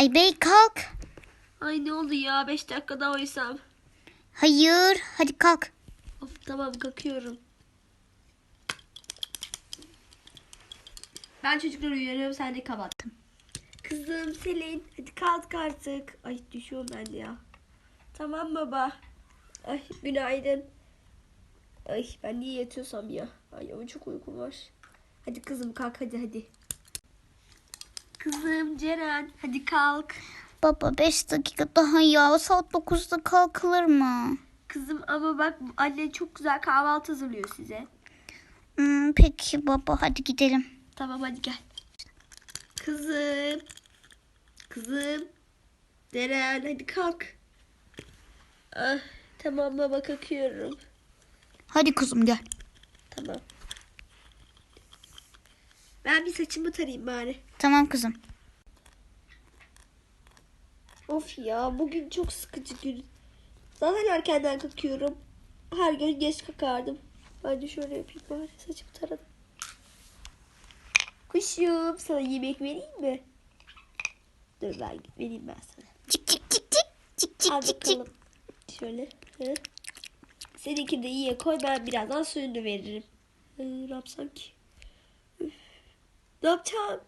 Ay bey kalk. Ay ne oldu ya 5 dakika daha uyusam. Hayır. Hadi kalk. Of tamam kalkıyorum. Ben çocukları uyarıyorum sen de kapat. Kızım Selin hadi kalk artık. Ay düşüyorum ben de ya. Tamam baba. Ay günaydın. Ay ben niye yatıyorsam ya. Ay çok uykum var. Hadi kızım kalk hadi hadi. Kızım Ceren hadi kalk. Baba 5 dakika daha ya. Saat 9'da kalkılır mı? Kızım ama bak annen çok güzel kahvaltı hazırlıyor size. Hmm, peki baba hadi gidelim. Tamam hadi gel. Kızım. Kızım. Deren hadi kalk. Ah, tamam baba kalkıyorum. Hadi kızım gel. Tamam. Ben bir saçımı tarayayım bari. Tamam kızım. Of ya bugün çok sıkıcı gün. Zaten erkenden kalkıyorum. Her gün geç kalkardım. Hadi şöyle yapayım bari saçımı taradım. Kuşum sana yemek vereyim mi? Dur ben vereyim ben sana. Çık çık çık çık. Çık çık Al çık çık. bakalım. Şöyle. Hı. Seninki de iyiye koy ben birazdan suyunu veririm. Ee, ne yapsam ki? laptop